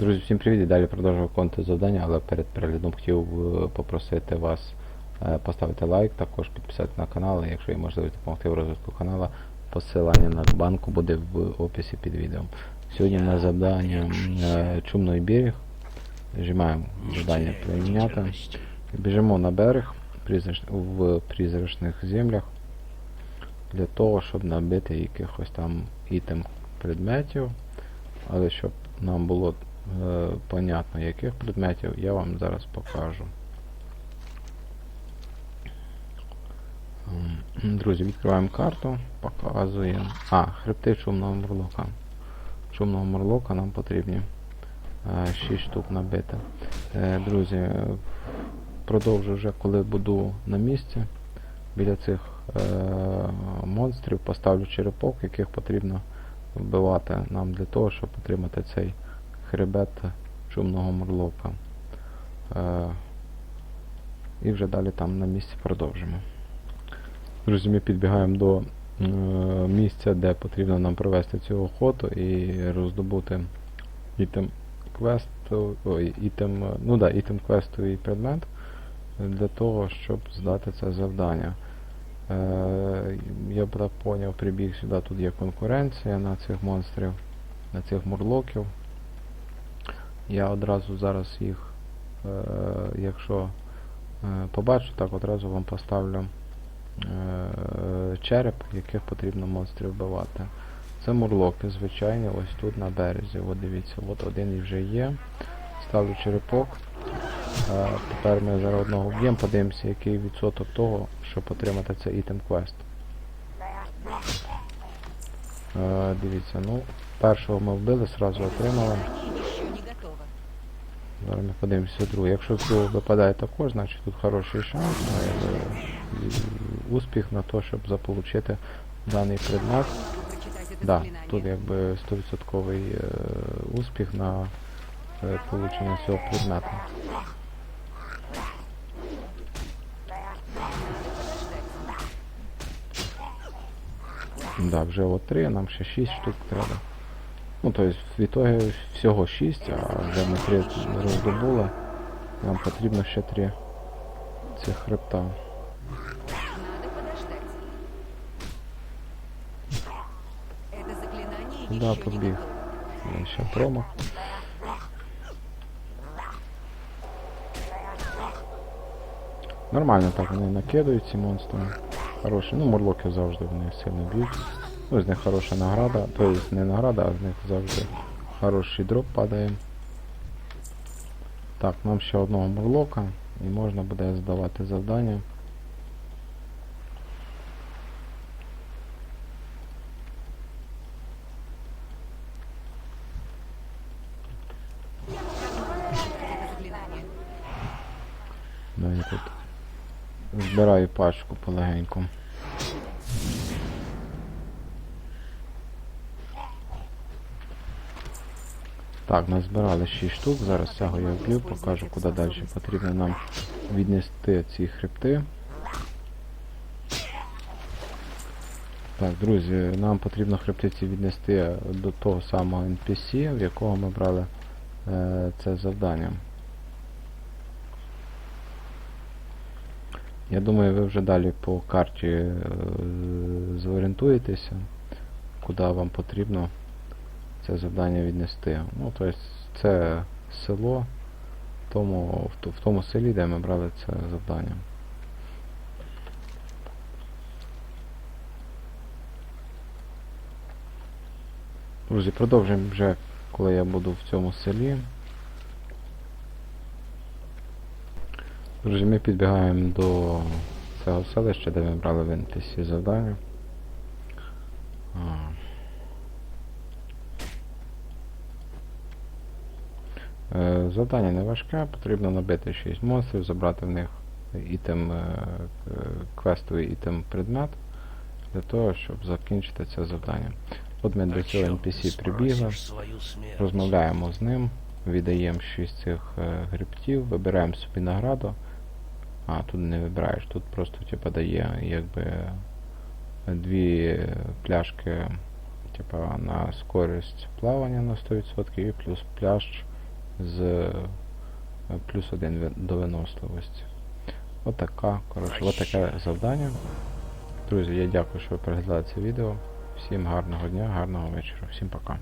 Друзі, всім привіт! І далі продовжую виконувати завдання, але перед переглядом хотів е, попросити вас е, поставити лайк, також підписати на канал, і якщо є можливість допомогти в розвитку каналу, посилання на банку буде в описі під відео. Сьогодні на завдання е, Чумний берег. Нажимаємо завдання прийняти. Біжимо на берег в призрачних землях для того, щоб набити якихось там ітем предметів, але щоб нам було е, понятно, яких предметів, я вам зараз покажу. Друзі, відкриваємо карту, показуємо. А, хребти чумного морлока. Чумного морлока нам потрібні 6 штук набити. Е, Друзі, е, продовжу вже, коли буду на місці. Біля цих е, монстрів поставлю черепок, яких потрібно вбивати нам для того, щоб отримати цей хребет чумного морлока. Е, і вже далі там на місці продовжимо. Друзі, ми підбігаємо до е, місця, де потрібно нам провести цю охоту і роздобути ітем квесту, ой, ітем, е, ну да, ітем квестовий предмет для того, щоб здати це завдання. Е, я б так поняв, прибіг сюди, тут є конкуренція на цих монстрів, на цих мурлоків. Я одразу зараз їх, е, якщо е, побачу, так одразу вам поставлю е, череп, яких потрібно монстрів вбивати. Це мурлоки, звичайні, ось тут на березі. От дивіться, от один вже є. Ставлю черепок. Е, тепер ми зараз одного вб'ємо, подивимося, який відсоток того, щоб отримати цей ітем квест. Е, дивіться, ну, першого ми вбили, сразу отримали. Зараз ми подивимося другу. Якщо з випадає також, значить тут хороший шанс, ну, і успіх на те, щоб заполучити даний предмет. Да, тут якби 100% е, успіх на е, получення цього предмету. Да, вже от 3, нам ще 6 штук треба. Ну, тобто, в ітогі всього 6, а вже ми 3 роздобули. Нам потрібно ще 3 цих хребта. Да. Є ще промах. Нормально так вони накидують ці монстри. Хороші. Ну, морлоки завжди вони сильно б'ють. Ну, з них хороша награда. Тобто не награда, а з них завжди хороший дроп падає. Так, нам ще одного морлока і можна буде здавати завдання. Заклинание. Я тут збираю пачку полегеньку. Так, назбирали 6 штук, зараз цього я вб'ю, покажу куди далі потрібно нам віднести ці хребти. Так, друзі, нам потрібно хребти ці віднести до того самого NPC, в якого ми брали е, це завдання. Я думаю, ви вже далі по карті е, зорієнтуєтеся, куди вам потрібно це завдання віднести. Ну, тобто це село в тому, в, тому селі, де ми брали це завдання. Друзі, продовжуємо вже, коли я буду в цьому селі. Друзі, ми підбігаємо до цього селища, де ми брали в NPC завдання. А. Е, Завдання не важке, потрібно набити 6 монстрів, забрати в них ітем, е, квестовий ітем предмет для того, щоб закінчити це завдання. От ми до цього NPC прибігли. Розмовляємо з ним, віддаємо 6 цих е, грибтів, вибираємо собі награду. А, тут не вибираєш, тут просто типа дає якби дві пляшки типа на скорість плавання на 100% і плюс пляж з е, плюс 1 до виносливості. Отака, коротше, отаке завдання. Друзі, я дякую, що ви переглядали це відео. Всім гарного дня, гарного вечора. Всім пока.